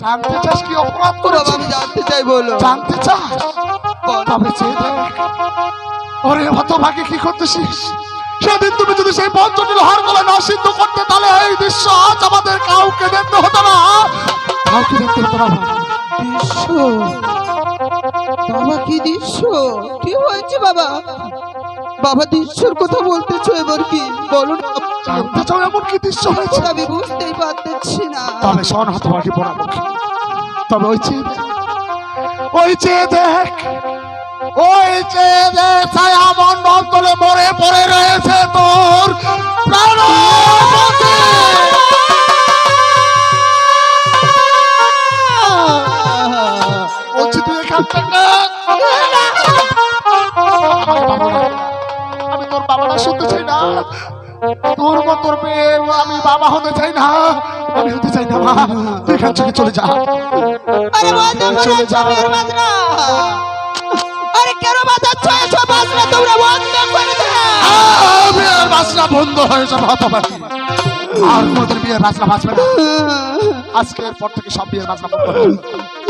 জানতে চাস কি অপরাধ আমি জানতে চাই বলো। জানতে চাস। তবে ওরে হতভাগে কি করতেছিস? সেদিন তুমি যদি সেই পঞ্চটি লোহার গলা না সিদ্ধ করতে তাহলে এই দৃশ্য আজ আমাদের কাউকে দেখতে হতো না। কাউকে দেখতে হতো না। বাবা কি দৃশ্য? কি হয়েছে বাবা? বাবা দৃশ্যর কথা বলতেছো এবার কি? বলো না। জানতে চাও এমন কি দৃশ্য হয়েছে? আমি বুঝতেই পারতেছি না। তবে শোন ওই চেয়ে ওই চেয়ে দেখ। ওই চেয়ে দেখ ছায়া মণ্ডল তলে বাবা হতে চাই না আমি হতে চাই না মা তুই এখান থেকে চলে যা। আরে করে চলে আরে কেন বাজাচ্ছ এসব তোমরা বন্ধ করে দাও। আহ, বিয়ের বাসনা বন্ধ হয়ে যাবে হতবাকি আর কোনোদিন বিয়ের বাসনা বাঁচবে না। আজকের পর থেকে সব বিয়ের বাসনা বন্ধ যাবে।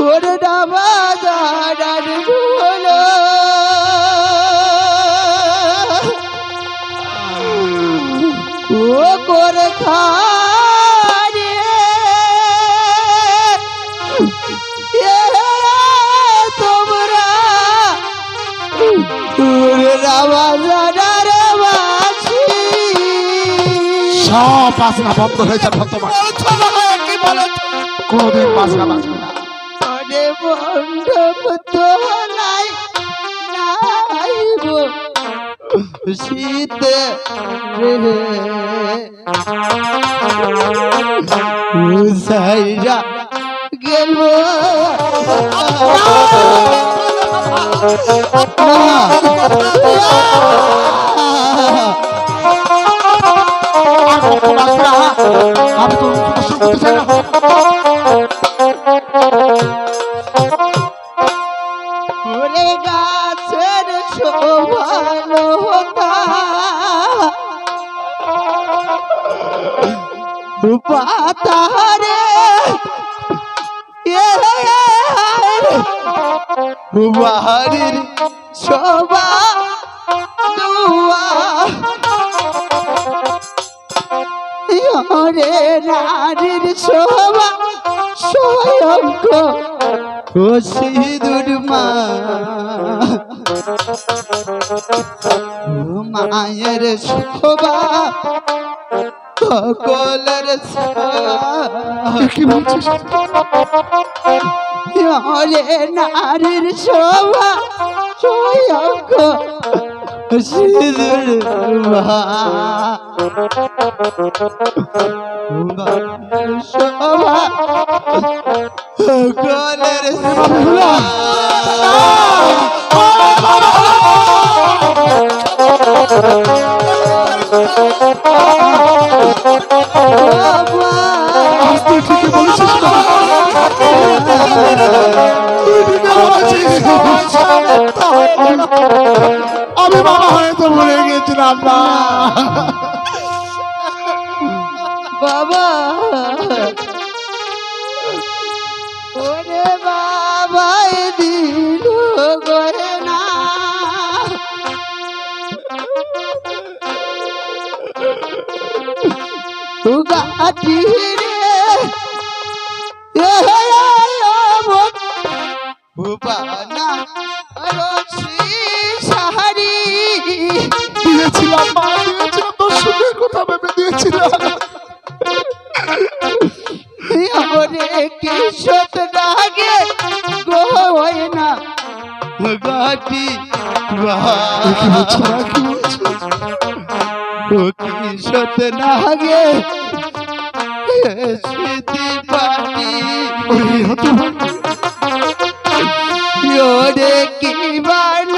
ওরে ও করে খারে তোমরা সব বাসনা বন্ধ হয়ে যাবে হতবাকি কি বলেছ? বাসনা বাঁচবে না। মণ্ডপ শীতে রে সাইরা গেল আমি করতে চাই না পাতারে বাহারের দুয়া। ওরে নারীর শোভা স্বয়ংক সিঁদুর মায়ের শোভা সকলের এ কি বলছিস? নারীর শোভা স্বয়ংক সিঁদুর শোভা। না বাবা। ওরে বাবা দিল গরে না। তু গাটি রে ভুবানা সাহারি দিয়েছিলাম মা। দিয়েছিলাম তোর সুখের কথা ভেবে দিয়েছিলাম। ওরে গো হয় না। গাটি স্মৃতি পাটি ওরে। ওরে কি লাগে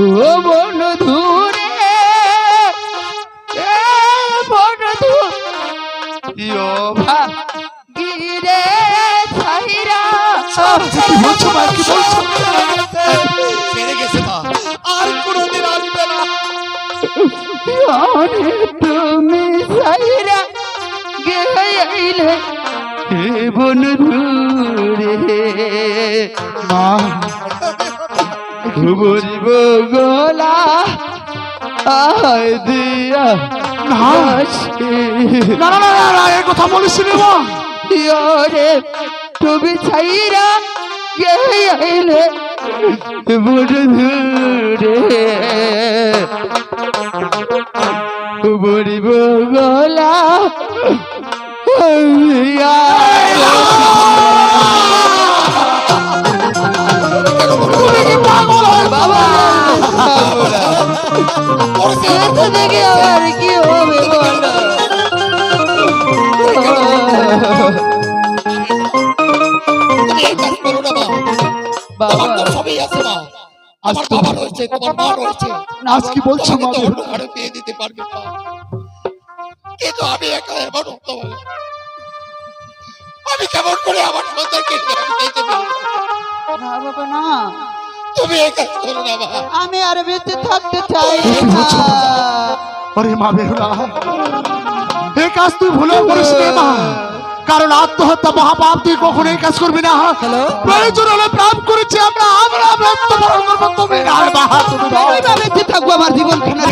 ও বন্ধু রে বন্ধু গিরে ছাইরা কি বলছো মা কি বলছো? ছেড়ে গেছে মা। আর কোনোদিন আসবে না। তুমি ছাইরা গেইলে হে বন্ধু রে মা বলিব গলা আয় দিয়া না না না না, না এ কথা বলিস নি মা। রে তুমি ছাইরা গেইলে বন্ধু রে বলিব গলা আইয়া বাবা রয়েছে তোমার মা রয়েছে। আজ কি বলছো মা তোমাকে অন্য ঘরে বিয়ে দিতে পারবে মা কিন্তু আমি একা আমি কেমন করে আমার সন্তানকে আমি না বাবা না। তুমি করো না আর বেঁচে থাকতে চাই? না। ওরে মা। বেহুলা। এ কাজ তুই ভুলে করিস না মা। কারণ আত্মহত্যা মহাপাপ তুই কখনো এই কাজ করবি না। প্রয়োজন হলে প্রাপ করেছি আমরা আমরা মৃত্যুবরণ করব তুমি না মা তুমি আমি থাকব আমার জীবন খানা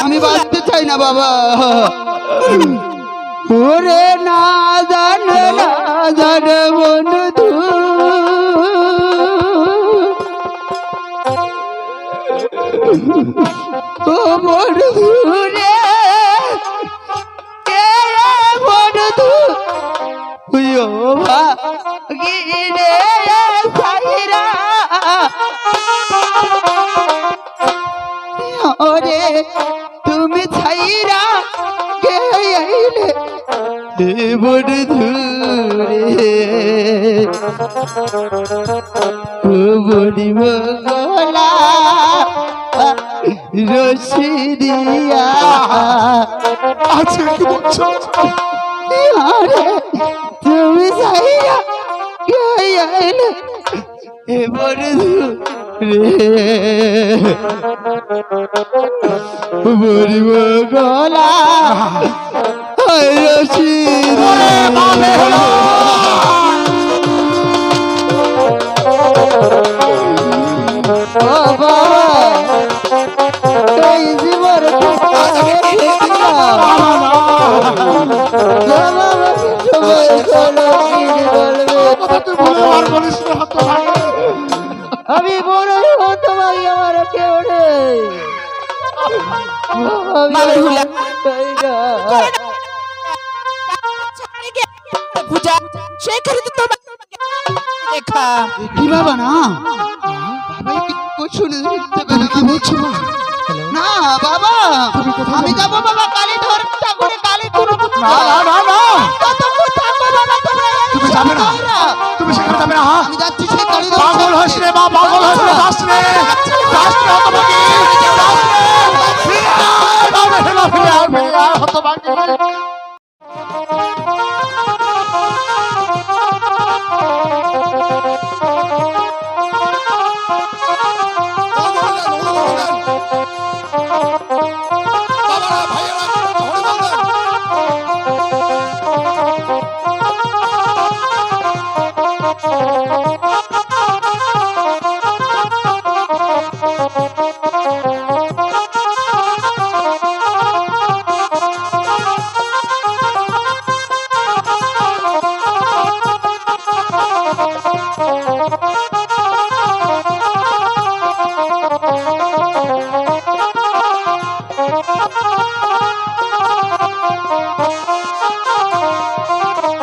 আমি বাঁচতে চাই না বাবা। ওরে না জানে না জানে বন্ধু। গিরে সাইরা ওরে, তুমি ছাইরা গেইলে হে বন্ধু রে ও বড়িব গলা রশি দিয়া। আছে কি বলছো? আরে তুমি ছাইরা গেইলে হে বন্ধু রে বড়িব গলা। রশি বাবা আমি বড় হতে আমার কেউ নেই। পূজা সেখানে তো তোমার দেখা কি বাবা না? বাবা কি বলছো? না আমি যাব বাবা কালী ধর ঠাকুরে কালী কোনো না না না। যাবে না। তুমি সেখানে যাবে না পাগল হস রে মা পাগল হস রে দাস রে। দাস রে